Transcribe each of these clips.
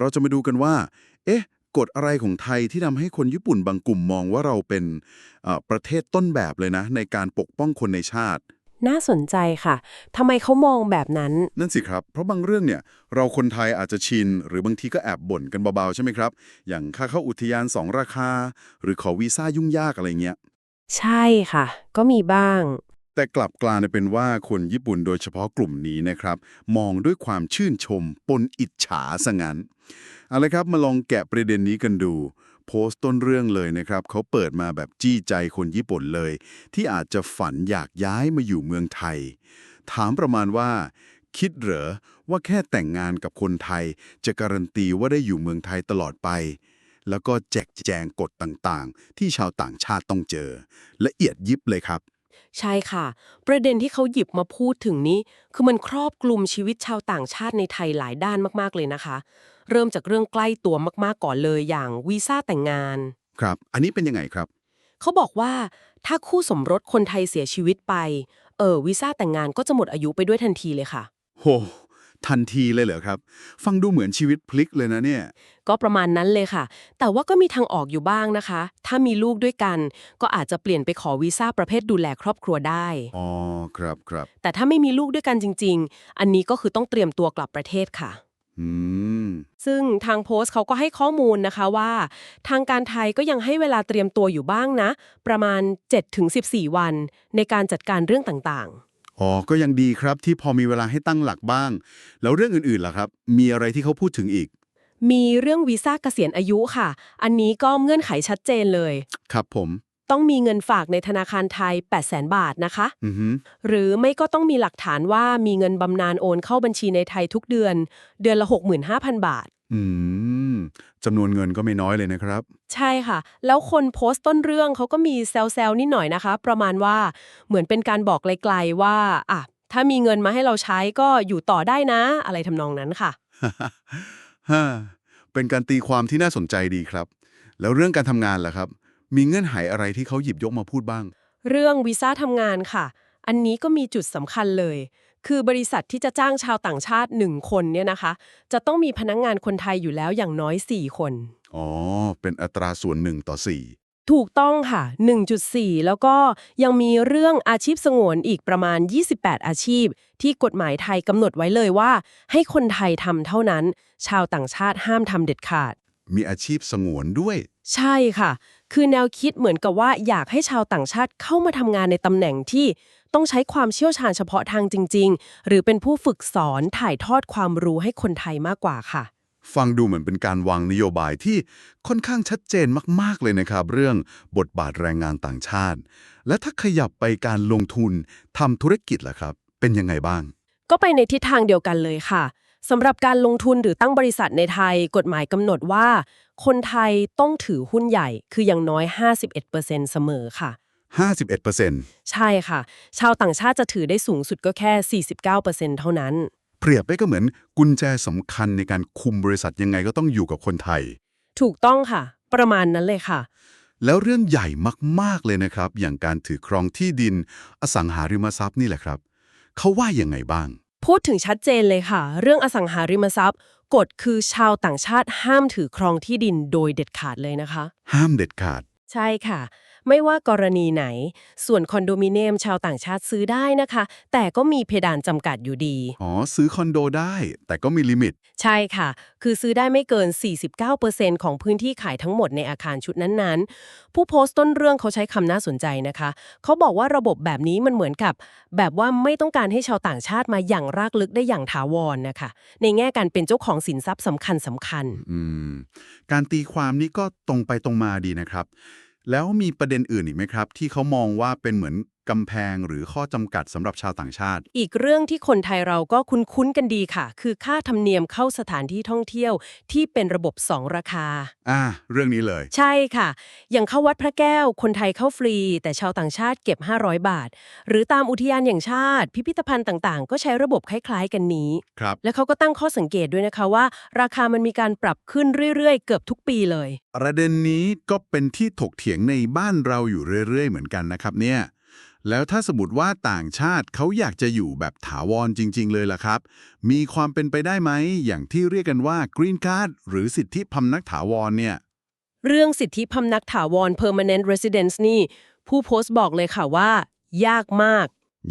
เราจะมาดูกันว่า เอ๊ะ กฎอะไรของไทยที่ทำให้คนญี่ปุ่นบางกลุ่มมองว่าเราเป็นเอ่อประเทศต้นแบบเลยนะ ในการปกป้องคนในชาติ น่าสนใจค่ะทำไมเขามองแบบนั้น นั่นสิครับ เพราะบางเรื่องเนี่ย เราคนไทยอาจจะชิน หรือบางทีก็แอบบ่นกันเบาๆใช่ไหมครับ อย่างค่าเข้าอุทยานสองราคา หรือขอวีซ่ายุ่งยากอะไรเงี้ย ใช่ค่ะ ก็มีบ้าง แต่กลับกลายเป็นว่าคนญี่ปุ่นโดยเฉพาะกลุ่มนี้นะครับ มองด้วยความชื่นชม ปนอิจฉาซะงั้นเอาละครับมาลองแกะประเด็นนี้กันดู โพสต์ต้นเรื่องเลยนะครับเขาเปิดมาแบบจี้ใจคนญี่ปุ่นเลย ที่อาจจะฝันอยากย้ายมาอยู่เมืองไทย ถามประมาณว่า คิดเหรอว่าแค่แต่งงานกับคนไทย จะการันตีว่าได้อยู่เมืองไทยตลอดไปแล้วก็แจกแจงกฎต่างๆ ที่ชาวต่างชาติต้องเจอ ละเอียดยิบเลยครับ ใช่ค่ะ ประเด็นที่เขาหยิบมาพูดถึงนี้ คือมันครอบคลุมชีวิตชาวต่างชาติในไทยหลายด้านมากๆเลยนะคะ เริ่มจากเรื่องใกล้ตัวมากๆก่อนเลยอย่างวีซ่าแต่งงาน ครับ อันนี้เป็นยังไงครับ เขาบอกว่าถ้าคู่สมรสคนไทยเสียชีวิตไป เออวีซ่าแต่งงานก็จะหมดอายุไปด้วยทันทีเลยค่ะ โห ทันทีเลยเหรอครับ ฟังดูเหมือนชีวิตพลิกเลยนะเนี่ย ก็ประมาณนั้นเลยค่ะ แต่ว่าก็มีทางออกอยู่บ้างนะคะ ถ้ามีลูกด้วยกัน ก็อาจจะเปลี่ยนไปขอวีซ่าประเภทดูแลครอบครัวได้ อ๋อ ครับครับ แต่ถ้าไม่มีลูกด้วยกันจริง ๆ อันนี้ก็คือต้องเตรียมตัวกลับประเทศค่ะ อืม ซึ่งทางโพสต์เขาก็ให้ข้อมูลนะคะว่า ทางการไทยก็ยังให้เวลาเตรียมตัวอยู่บ้างนะ ประมาณ 7-14 วัน ในการจัดการเรื่องต่าง อ๋อ ก็ยังดีครับที่พอมีเวลาให้ตั้งหลักบ้าง แล้วเรื่องอื่นๆล่ะครับ มีอะไรที่เขาพูดถึงอีกๆมีเรื่องวีซ่าเกษียณอายุค่ะ อันนี้ก็เงื่อนไขชัดเจนเลย ครับผม ต้องมีเงินฝากในธนาคารไทย 800,000 บาทนะคะ อือฮึหรือไม่ก็ต้องมีหลักฐานว่ามีเงินบำนาญโอนเข้าบัญชีในไทยทุกเดือน เดือนละ 65,000 บาท อืม จำนวนเงินก็ไม่น้อยเลยนะครับ ใช่ค่ะ แล้วคนโพสต์ต้นเรื่องเขาก็มีแซวๆนิดหน่อยนะคะ ประมาณว่าเหมือนเป็นการบอกไกลๆว่าอะถ้ามีเงินมาให้เราใช้ก็อยู่ต่อได้นะ อะไรทำนองนั้นค่ะฮ่าเป็นการตีความที่น่าสนใจดีครับ แล้วเรื่องการทำงานล่ะครับ มีเงื่อนไขอะไรที่เขาหยิบยกมาพูดบ้าง เรื่องวีซ่าทำงานค่ะ อันนี้ก็มีจุดสำคัญเลย คือบริษัทที่จะจ้างชาวต่างชาติหนึ่งคนเนี่ยนะคะ จะต้องมีพนักงงานคนไทยอยู่แล้วอย่างน้อย 4 คน อ๋อ เป็นอัตราส่วนหนึ่งต่อสี่ถูกต้องค่ะ 1.4 แล้วก็ยังมีเรื่องอาชีพสงวนอีกประมาณ 28 อาชีพ ที่กฎหมายไทยกำหนดไว้เลยว่า ให้คนไทยทำเท่านั้น ชาวต่างชาติห้ามทำเด็ดขาด มีอาชีพสงวนด้วย ใช่ค่ะ คือแนวคิดเหมือนกับว่าอยากให้ชาวต่างชาติเข้ามาทำงานในตำแหน่งที่ ต้องใช้ความเชี่ยวชาญเฉพาะทางจริง ๆ หรือเป็นผู้ฝึกสอนถ่ายทอดความรู้ให้คนไทยมากกว่าค่ะ ฟังดูเหมือนเป็นการวางนโยบายที่ค่อนข้างชัดเจนมาก ๆ เลยนะครับ เรื่องบทบาทแรงงานต่างชาติ และถ้าขยับไปการลงทุนทำธุรกิจล่ะครับ เป็นยังไงบ้าง ก็ไปในทิศทางเดียวกันเลยค่ะสำหรับการลงทุนหรือตั้งบริษัทในไทย กฎหมายกำหนดว่า คนไทยต้องถือหุ้นใหญ่คืออย่างน้อย 51%เสมอค่ะ 51%ใช่ค่ะ ชาวต่างชาติจะถือได้สูงสุดก็แค่ 49%เท่านั้น เปรียบไปก็เหมือนกุญแจสำคัญในการคุมบริษัทยังไงก็ต้องอยู่กับคนไทย ถูกต้องค่ะ ประมาณนั้นเลยค่ะ แล้วเรื่องใหญ่มาก ๆ เลยนะครับ อย่างการถือครองที่ดิน อสังหาริมทรัพย์นี่แหละครับ เขาว่ายังไงบ้าง พูดถึงชัดเจนเลยค่ะ เรื่องอสังหาริมทรัพย์กฎคือชาวต่างชาติห้ามถือครองที่ดินโดยเด็ดขาดเลยนะคะ ห้ามเด็ดขาด ใช่ค่ะ ไม่ว่ากรณีไหน ส่วนคอนโดมิเนียมชาวต่างชาติซื้อได้นะคะ แต่ก็มีเพดานจำกัดอยู่ดี อ๋อ ซื้อคอนโดได้ แต่ก็มีลิมิต ใช่ค่ะ คือซื้อได้ไม่เกิน 49%ของพื้นที่ขายทั้งหมดในอาคารชุดนั้นๆ ผู้โพสต์ต้นเรื่องเขาใช้คำน่าสนใจนะคะ เขาบอกว่าระบบแบบนี้มันเหมือนกับ แบบว่าไม่ต้องการให้ชาวต่างชาติมาอย่างรากลึกได้อย่างถาวรนะคะ ในแง่การเป็นเจ้าของสินทรัพย์สำคัญสำคัญ อืม การตีความนี้ก็ตรงไปตรงมาดีนะครับ แล้วมีประเด็นอื่นอีกไหมครับ ที่เขามองว่าเป็นเหมือน กำแพงหรือข้อจำกัดสำหรับชาวต่างชาติ อีกเรื่องที่คนไทยเราก็คุ้นๆกันดีค่ะ คือค่าธรรมเนียมเข้าสถานที่ท่องเที่ยวที่เป็นระบบ 2 ราคา อ่า เรื่องนี้เลย ใช่ค่ะ อย่างเข้าวัดพระแก้ว คนไทยเข้าฟรี แต่ชาวต่างชาติเก็บ 500 บาท หรือตามอุทยานอย่างชาติ พิพิธภัณฑ์ต่างๆ ก็ใช้ระบบคล้าย ๆ กันนี้ ครับ และเขาก็ตั้งข้อสังเกตด้วยนะคะว่า ราคามันมีการปรับขึ้นเรื่อยๆ เกือบทุกปีเลย ประเด็นนี้ก็เป็นที่ถกเถียงในบ้านเราอยู่เรื่อย ๆ เหมือนกันนะครับเนี่ย แล้วถ้าสมมติว่าต่างชาติเขาอยากจะอยู่แบบถาวรจริง ๆ เลยล่ะครับ มีความเป็นไปได้ไหม อย่างที่เรียกกันว่า Green Card หรือสิทธิพำนักถาวรเนี่ย เรื่องสิทธิพำนักถาวร permanent residence นี่ ผู้โพสต์บอกเลยค่ะว่า ยากมาก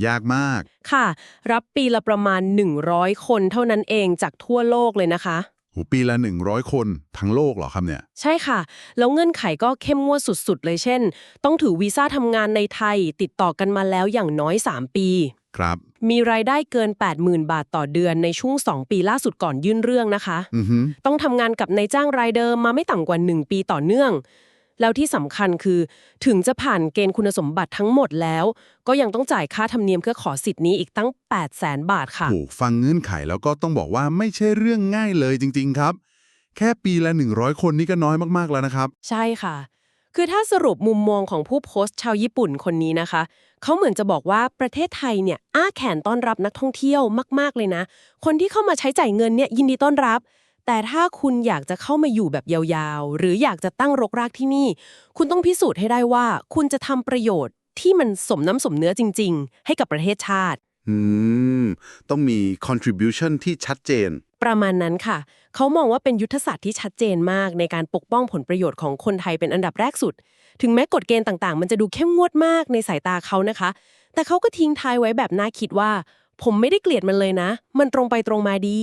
ยากมาก ค่ะ รับปีละประมาณ 100 คนเท่านั้นเองจากทั่วโลกเลยนะคะหู ปีละ 100 คนทั้งโลกเหรอครับเนี่ย ใช่ค่ะ แล้วเงื่อนไขก็เข้มงวดสุดๆ เลยเช่น ต้องถือวีซ่าทำงานในไทย ติดต่อกันมาแล้วอย่างน้อย 3 ปี ครับ มีรายได้เกิน 80,000 บาทต่อเดือนในช่วง 2 ปีล่าสุดก่อนยื่นเรื่องนะคะ อือฮึต้องทำงานกับนายจ้างรายเดิมมาไม่ต่ำกว่า 1 ปีต่อเนื่อง แล้วที่สำคัญคือ ถึงจะผ่านเกณฑ์คุณสมบัติทั้งหมดแล้ว ก็ยังต้องจ่ายค่าธรรมเนียมเพื่อขอสิทธิ์นี้อีกตั้ง 8 0 0แสนบาทค่ะ ถูกฟังเงื่อนไขแล้วก็ต้องบอกว่าไม่ใช่เรื่องง่ายเลยจริง ๆ ครับ แค่ปีละ 100 คนนี่ก็น้อยมากๆแล้วนะครับ ใช่ค่ะ คือถ้าสรุปมุมมองของผู้โพสต์ชาวญี่ปุ่นคนนี้นะคะ เขาเหมือนจะบอกว่าประเทศไทยเนี่ยอ้าแขนต้อนรับนักท่องเที่ยวมาก ๆเลยนะ คนที่เข้ามาใช้จ่ายเงินเนี่ยยินดีต้อนรับ แต่ถ้าคุณอยากจะเข้ามาอยู่แบบยาวๆ หรืออยากจะตั้งรกรากที่นี่ คุณต้องพิสูจน์ให้ได้ว่า คุณจะทำประโยชน์ที่มันสมน้ำสมเนื้อจริง ๆ ให้กับประเทศชาติ อืม ต้องมี contribution ที่ชัดเจน ประมาณนั้นค่ะ เขามองว่าเป็นยุทธศาสตร์ที่ชัดเจนมากในการปกป้องผลประโยชน์ของคนไทยเป็นอันดับแรกสุด ถึงแม้กฎเกณฑ์ต่างๆ มันจะดูเข้มงวดมากในสายตาเขานะคะ แต่เขาก็ทิ้งท้ายไว้แบบน่าคิดว่า ผมไม่ได้เกลียดมันเลยนะ มันตรงไปตรงมาดี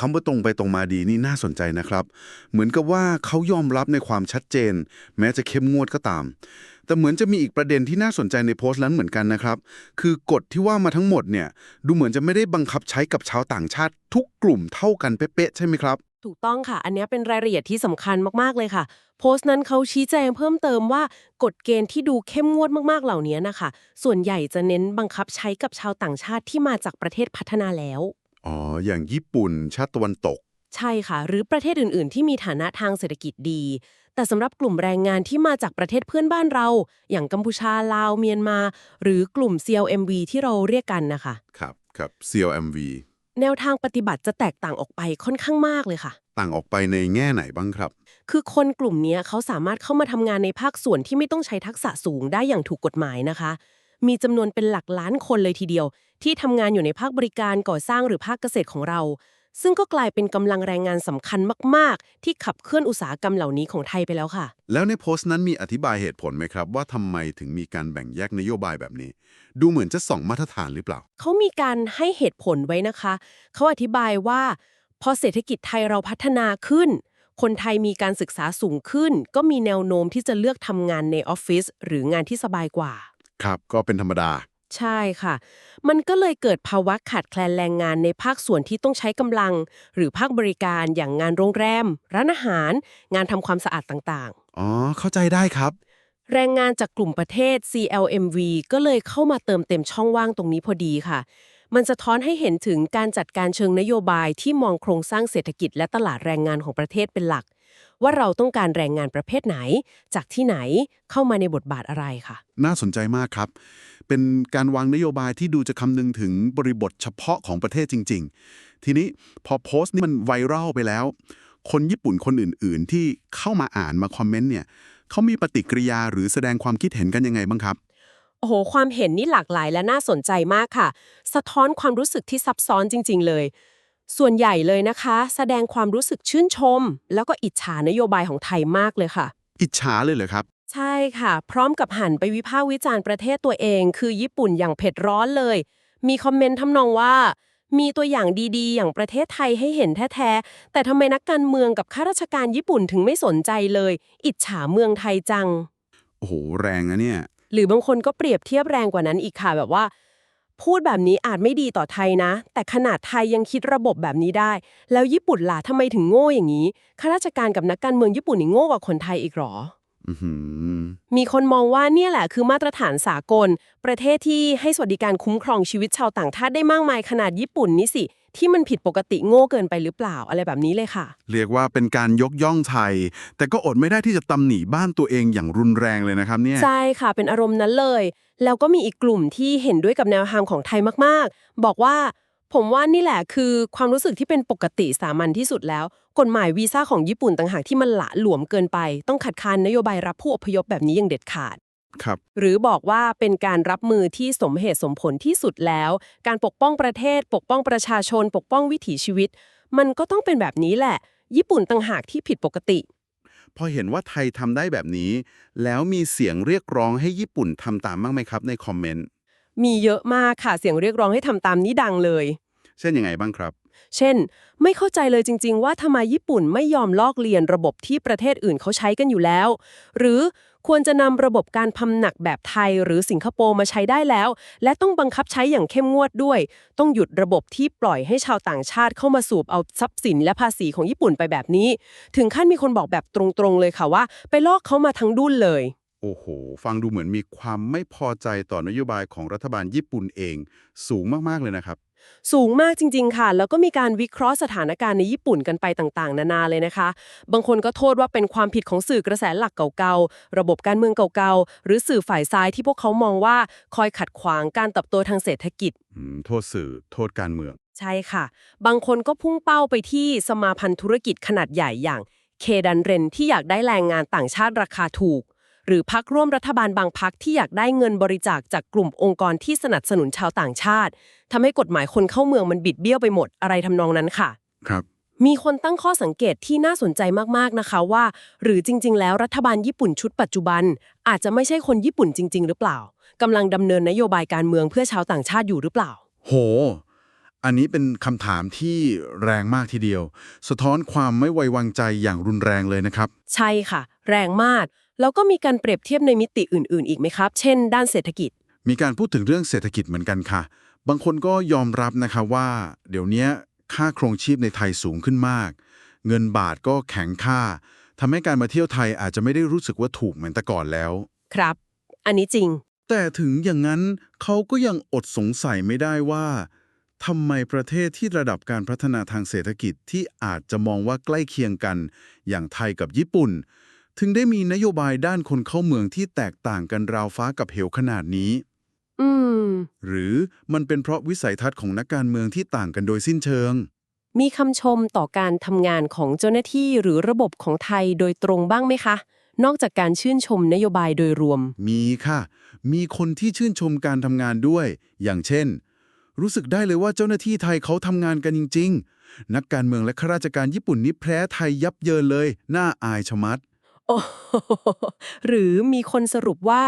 คำว่าตรงไปตรงมาดีนี่น่าสนใจนะครับ เหมือนกับว่าเขายอมรับในความชัดเจน แม้จะเข้มงวดก็ตาม แต่เหมือนจะมีอีกประเด็นที่น่าสนใจในโพสต์นั้นเหมือนกันนะครับ คือกฎที่ว่ามาทั้งหมดเนี่ย ดูเหมือนจะไม่ได้บังคับใช้กับชาวต่างชาติ ทุกกลุ่มเท่ากันเป๊ะๆใช่ไหมครับ ถูกต้องค่ะ อันนี้เป็นรายละเอียดที่สำคัญมากๆเลยค่ะ โพสต์นั้นเขาชี้แจงเพิ่มเติมว่ากฎเกณฑ์ที่ดูเข้มงวดมากๆเหล่านี้นะคะ ส่วนใหญ่จะเน้นบังคับใช้กับชาวต่างชาติที่มาจากประเทศพัฒนาแล้ว อ๋อ อย่างญี่ปุ่นชาติตะวันตก ใช่ค่ะ หรือประเทศอื่น ๆ ที่มีฐานะทางเศรษฐกิจดี แต่สำหรับกลุ่มแรงงานที่มาจากประเทศเพื่อนบ้านเรา อย่างกัมพูชาลาวเมียนมา หรือกลุ่ม CLMV ที่เราเรียกกันนะคะครับครับ CLMV แนวทางปฏิบัติจะแตกต่างออกไปค่อนข้างมากเลยค่ะ ต่างออกไปในแง่ไหนบ้างครับ คือคนกลุ่มเนี้ยเขาสามารถเข้ามาทำงานในภาคส่วนที่ไม่ต้องใช้ทักษะสูงได้อย่างถูกกฎหมายนะคะ มีจำนวนเป็นหลักล้านคนเลยทีเดียว ที่ทำงานอยู่ในภาคบริการก่อสร้างหรือภาคเกษตรของเรา ซึ่งก็กลายเป็นกำลังแรงงานสำคัญมาก ๆ ที่ขับเคลื่อนอุตสาหกรรมเหล่านี้ของไทยไปแล้วค่ะ แล้วในโพสต์นั้นมีอธิบายเหตุผลไหมครับ ว่าทำไมถึงมีการแบ่งแยกนโยบายแบบนี้ ดูเหมือนจะส่องมาตรฐานหรือเปล่า เขามีการให้เหตุผลไว้นะคะ เขาอธิบายว่า พอเศรษฐกิจไทยเราพัฒนาขึ้นคนไทยมีการศึกษาสูงขึ้น ก็มีแนวโน้มที่จะเลือกทำงานในออฟฟิศหรืองานที่สบายกว่า ครับ ก็เป็นธรรมดา ใช่ค่ะ มันก็เลยเกิดภาวะขาดแคลนแรงงานในภาคส่วนที่ต้องใช้กำลัง หรือภาคบริการอย่างงานโรงแรม ร้านอาหาร งานทำความสะอาดต่างอ๋อ เข้าใจได้ครับ ๆ แรงงานจากกลุ่มประเทศ CLMV ก็เลยเข้ามาเติมเต็มช่องว่างตรงนี้พอดีค่ะ มันสะท้อนให้เห็นถึงการจัดการเชิงนโยบายที่มองโครงสร้างเศรษฐกิจและตลาดแรงงานของประเทศเป็นหลัก ว่าเราต้องการแรงงานประเภทไหน จากที่ไหนเข้ามาในบทบาทอะไรค่ะ น่าสนใจมากครับ เป็นการวางนโยบายที่ดูจะคำนึงถึงบริบทเฉพาะของประเทศจริง ๆ ทีนี้พอโพสต์นี้มันไวรัลไปแล้ว คนญี่ปุ่นคนอื่น ๆ ที่เข้ามาอ่านมาคอมเมนต์เนี่ยเขามีปฏิกิริยาหรือแสดงความคิดเห็นกันยังไงบ้างครับโอ้โห ความเห็นนี่หลากหลายและน่าสนใจมากค่ะ สะท้อนความรู้สึกที่ซับซ้อนจริง ๆ เลย ส่วนใหญ่เลยนะคะ แสดงความรู้สึกชื่นชม แล้วก็อิจฉานโยบายของไทยมากเลยค่ะ อิจฉาเลยเหรอครับ ใช่ค่ะ พร้อมกับหันไปวิพากษ์วิจารณ์ประเทศตัวเอง คือญี่ปุ่นอย่างเผ็ดร้อนเลย มีคอมเมนต์ทำนองว่า มีตัวอย่างดีๆ อย่างประเทศไทยให้เห็นแท้ๆ แต่ทำไมนักการเมืองกับข้าราชการญี่ปุ่นถึงไม่สนใจเลย อิจฉาเมืองไทยจัง โอ้โห แรงนะเนี่ย หรือบางคนก็เปรียบเทียบแรงกว่านั้นอีกค่ะแบบว่า พูดแบบนี้อาจไม่ดีต่อไทยนะ แต่ขนาดไทยยังคิดระบบแบบนี้ได้ แล้วญี่ปุ่นล่ะทำไมถึงโง่อย่างนี้ข้าราชการกับนักการเมืองญี่ปุ่นนี่โง่กว่าคนไทยอีกหรออือหือมีคนมองว่าเนี่ยแหละคือมาตรฐานสากล ประเทศที่ให้สวัสดิการคุ้มครองชีวิตชาวต่างชาติได้มากมายขนาดญี่ปุ่นนี่สิ ที่มันผิดปกติโง่เกินไปหรือเปล่าอะไรแบบนี้เลยค่ะ เรียกว่าเป็นการยกย่องไทย แต่ก็อดไม่ได้ที่จะตำหนิบ้านตัวเองอย่างรุนแรงเลยนะครับเนี่ย ใช่ค่ะเป็นอารมณ์นั้นเลย แล้วก็มีอีกกลุ่มที่เห็นด้วยกับแนวทางของไทยมากๆ บอกว่าผมว่านี่แหละคือความรู้สึกที่เป็นปกติสามัญที่สุดแล้ว กฎหมายวีซ่าของญี่ปุ่นต่างหากที่มันหละหลวมเกินไป ต้องขัดขานนโยบายรับผู้อพยพแบบนี้อย่างเด็ดขาด ครับ หรือบอกว่าเป็นการรับมือที่สมเหตุสมผลที่สุดแล้ว การปกป้องประเทศ ปกป้องประชาชน ปกป้องวิถีชีวิต มันก็ต้องเป็นแบบนี้แหละ ญี่ปุ่นต่างหากที่ผิดปกติ พอเห็นว่าไทยทำได้แบบนี้ แล้วมีเสียงเรียกร้องให้ญี่ปุ่นทำตามบ้างไหมครับในคอมเมนต์มีเยอะมากค่ะเสียงเรียกร้องให้ทำตามนี้ดังเลย เช่นยังไงบ้างครับ เช่น ไม่เข้าใจเลยจริง ๆ ว่าทำไมญี่ปุ่นไม่ยอมลอกเลียนระบบที่ประเทศอื่นเขาใช้กันอยู่แล้ว หรือ ควรจะนำระบบการพำหนักแบบไทยหรือสิงคโปร์มาใช้ได้แล้ว และต้องบังคับใช้อย่างเข้มงวดด้วย ต้องหยุดระบบที่ปล่อยให้ชาวต่างชาติเข้ามาสูบเอาทรัพย์สินและภาษีของญี่ปุ่นไปแบบนี้ ถึงขั้นมีคนบอกแบบตรงๆเลยค่ะว่า ไปลอกเขามาทั้งดุ้นเลยโอ้โห ฟังดูเหมือนมีความไม่พอใจต่อนโยบายของรัฐบาลญี่ปุ่นเอง สูงมาก ๆ เลยนะครับ สูงมากจริง ๆ ค่ะ แล้วก็มีการวิเคราะห์สถานการณ์ในญี่ปุ่นกันไปต่างๆ นานาเลยนะคะ บางคนก็โทษว่าเป็นความผิดของสื่อกระแสหลักเก่าๆ ระบบการเมืองเก่าๆ หรือสื่อฝ่ายซ้ายที่พวกเขามองว่าคอยขัดขวางการเติบโตทางเศรษฐกิจ อืมโทษสื่อโทษการเมือง ใช่ค่ะ บางคนก็พุ่งเป้าไปที่สมาพันธ์ธุรกิจขนาดใหญ่อย่างเคดันเรนที่อยากได้แรงงานต่างชาติราคาถูก หรือพักร่วมรัฐบาลบางพักที่อยากได้เงินบริจาคจากกลุ่มองค์กรที่สนับสนุนชาวต่างชาติ ทำให้กฎหมายคนเข้าเมืองมันบิดเบี้ยวไปหมดอะไรทำนองนั้นค่ะ ครับ มีคนตั้งข้อสังเกตที่น่าสนใจมากๆนะคะว่า หรือจริง ๆ แล้วรัฐบาลญี่ปุ่นชุดปัจจุบัน อาจจะไม่ใช่คนญี่ปุ่นจริง ๆ หรือเปล่ากำลังดำเนินนโยบายการเมืองเพื่อชาวต่างชาติอยู่หรือเปล่า โห อันนี้เป็นคำถามที่แรงมากทีเดียว สะท้อนความไม่ไว้วางใจอย่างรุนแรงเลยนะครับ ใช่ค่ะ แรงมาก แล้วก็มีการเปรียบเทียบในมิติอื่น ๆ อีกไหมครับ เช่น ด้านเศรษฐกิจ มีการพูดถึงเรื่องเศรษฐกิจเหมือนกันค่ะ บางคนก็ยอมรับนะคะว่า เดี๋ยวนี้ค่าครองชีพในไทยสูงขึ้นมาก เงินบาทก็แข็งค่าทำให้การมาเที่ยวไทยอาจจะไม่ได้รู้สึกว่าถูกเหมือนแต่ก่อนแล้ว ครับ อันนี้จริง แต่ถึงอย่างนั้นเขาก็ยังอดสงสัยไม่ได้ว่าทำไมประเทศที่ระดับการพัฒนาทางเศรษฐกิจที่อาจจะมองว่าใกล้เคียงกัน อย่างไทยกับญี่ปุ่น ถึงได้มีนโยบายด้านคนเข้าเมืองที่แตกต่างกันราวฟ้ากับเหวขนาดนี้ อืม หรือมันเป็นเพราะวิสัยทัศน์ของนักการเมืองที่ต่างกันโดยสิ้นเชิง มีคำชมต่อการทำงานของเจ้าหน้าที่หรือระบบของไทยโดยตรงบ้างไหมคะ นอกจากการชื่นชมนโยบายโดยรวม มีค่ะ มีคนที่ชื่นชมการทำงานด้วย อย่างเช่น รู้สึกได้เลยว่าเจ้าหน้าที่ไทยเขาทำงานกันจริง ๆ นักการเมืองและข้าราชการญี่ปุ่นนี่แพ้ไทยยับเยินเลย น่าอายชะมัด โอ้โหหรือมีคนสรุปว่า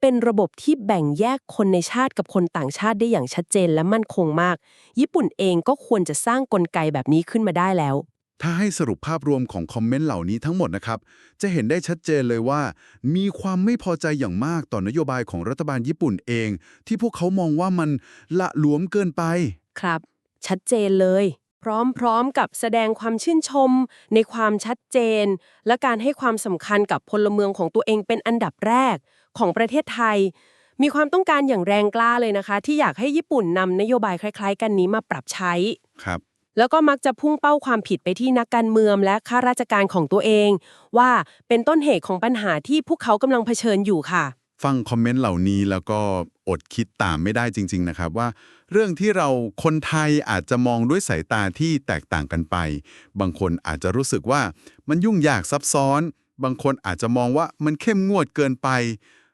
เป็นระบบที่แบ่งแยกคนในชาติกับคนต่างชาติได้อย่างชัดเจนและมั่นคงมาก ญี่ปุ่นเองก็ควรจะสร้างกลไกแบบนี้ขึ้นมาได้แล้ว ถ้าให้สรุปภาพรวมของคอมเมนต์เหล่านี้ทั้งหมดนะครับ จะเห็นได้ชัดเจนเลยว่า มีความไม่พอใจอย่างมากต่อนโยบายของรัฐบาลญี่ปุ่นเอง ที่พวกเขามองว่ามันละหลวมเกินไป ครับ ชัดเจนเลย พร้อมๆกับแสดงความชื่นชม ในความชัดเจน และการให้ความสำคัญกับพลเมืองของตัวเองเป็นอันดับแรกของประเทศไทย มีความต้องการอย่างแรงกล้าเลยนะคะ ที่อยากให้ญี่ปุ่นนำนโยบายคล้าย ๆ กันนี้มาปรับใช้ ครับ แล้วก็มักจะพุ่งเป้าความผิดไปที่นักการเมืองและข้าราชการของตัวเอง ว่าเป็นต้นเหตุของปัญหาที่พวกเขากำลังเผชิญอยู่ค่ะ ฟังคอมเมนต์เหล่านี้แล้วก็อดคิดตามไม่ได้จริง ๆ นะครับ ว่าเรื่องที่เราคนไทยอาจจะมองด้วยสายตาที่แตกต่างกันไป บางคนอาจจะรู้สึกว่ามันยุ่งยากซับซ้อน บางคนอาจจะมองว่ามันเข้มงวดเกินไป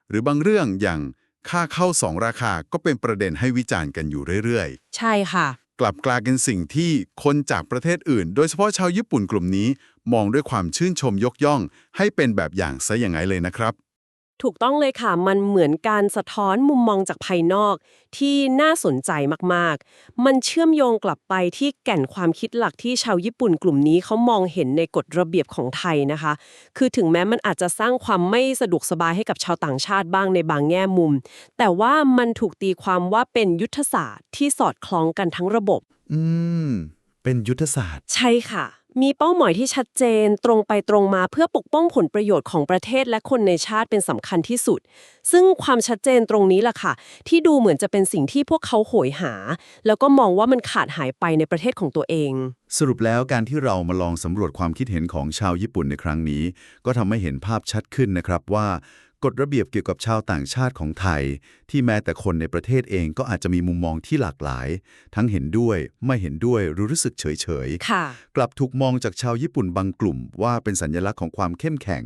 หรือบางเรื่องอย่างค่าเข้าสองราคาก็เป็นประเด็นให้วิจารณ์กันอยู่เรื่อยใช่ค่ะๆกลับกลายเป็นสิ่งที่คนจากประเทศอื่น โดยเฉพาะชาวญี่ปุ่นกลุ่มนี้ มองด้วยความชื่นชมยกย่อง ให้เป็นแบบอย่างซะอย่างไงเลยนะครับ ถูกต้องเลยค่ะ มันเหมือนการสะท้อนมุมมองจากภายนอกที่น่าสนใจมากๆ มันเชื่อมโยงกลับไปที่แก่นความคิดหลักที่ชาวญี่ปุ่นกลุ่มนี้เขามองเห็นในกฎระเบียบของไทยนะคะ คือถึงแม้มันอาจจะสร้างความไม่สะดวกสบายให้กับชาวต่างชาติบ้างในบางแง่มุม แต่ว่ามันถูกตีความว่าเป็นยุทธศาสตร์ที่สอดคล้องกันทั้งระบบ อืม เป็นยุทธศาสตร์ ใช่ค่ะ มีเป้าหมายที่ชัดเจนตรงไปตรงมาเพื่อปกป้องผลประโยชน์ของประเทศและคนในชาติเป็นสำคัญที่สุด ซึ่งความชัดเจนตรงนี้ล่ะค่ะ ที่ดูเหมือนจะเป็นสิ่งที่พวกเขาโหยหา แล้วก็มองว่ามันขาดหายไปในประเทศของตัวเอง สรุปแล้วการที่เรามาลองสำรวจความคิดเห็นของชาวญี่ปุ่นในครั้งนี้ ก็ทำให้เห็นภาพชัดขึ้นนะครับว่า กฎระเบียบเกี่ยวกับชาวต่างชาติของไทย ที่แม้แต่คนในประเทศเองก็อาจจะมีมุมมองที่หลากหลาย ทั้งเห็นด้วยไม่เห็นด้วยหรือรู้สึกเฉยๆค่ะกลับถูกมองจากชาวญี่ปุ่นบางกลุ่ม ว่าเป็นสัญลักษณ์ของความเข้มแข็ง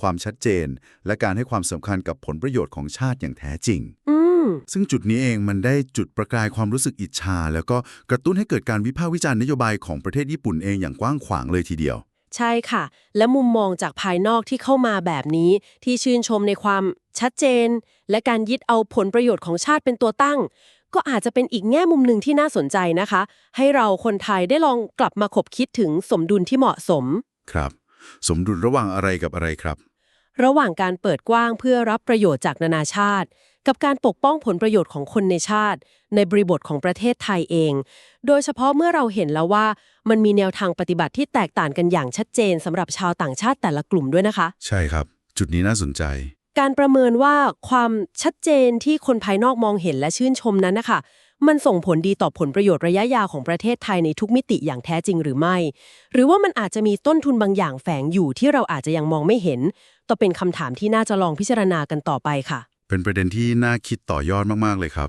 ความชัดเจน และการให้ความสำคัญกับผลประโยชน์ของชาติอย่างแท้จริงอืมซึ่งจุดนี้เองมันได้จุดประกายความรู้สึกอิจฉาแล้วก็กระตุ้นให้เกิดการวิพากษ์วิจารณ์นโยบายของประเทศญี่ปุ่นเองอย่างกว้างขวางเลยทีเดียว ใช่ค่ะ และมุมมองจากภายนอกที่เข้ามาแบบนี้ ที่ชื่นชมในความชัดเจน และการยึดเอาผลประโยชน์ของชาติเป็นตัวตั้ง ก็อาจจะเป็นอีกแง่มุมหนึ่งที่น่าสนใจนะคะ ให้เราคนไทยได้ลองกลับมาคบคิดถึงสมดุลที่เหมาะสม ครับ สมดุลระหว่างอะไรกับอะไรครับ ระหว่างการเปิดกว้างเพื่อรับประโยชน์จากนานาชาติ กับการปกป้องผลประโยชน์ของคนในชาติ ในบริบทของประเทศไทยเอง โดยเฉพาะเมื่อเราเห็นแล้วว่ามันมีแนวทางปฏิบัติที่แตกต่างกันอย่างชัดเจนสำหรับชาวต่างชาติแต่ละกลุ่มด้วยนะคะ ใช่ครับ จุดนี้น่าสนใจ การประเมินว่าความชัดเจนที่คนภายนอกมองเห็นและชื่นชมนั้นนะคะมันส่งผลดีต่อผลประโยชน์ระยะยาวของประเทศไทยในทุกมิติอย่างแท้จริงหรือไม่ หรือว่ามันอาจจะมีต้นทุนบางอย่างแฝงอยู่ที่เราอาจจะยังมองไม่เห็น ต่อเป็นคำถามที่น่าจะลองพิจารณากันต่อไปค่ะ เป็นประเด็นที่น่าคิดต่อยอดมาก ๆ เลยครับ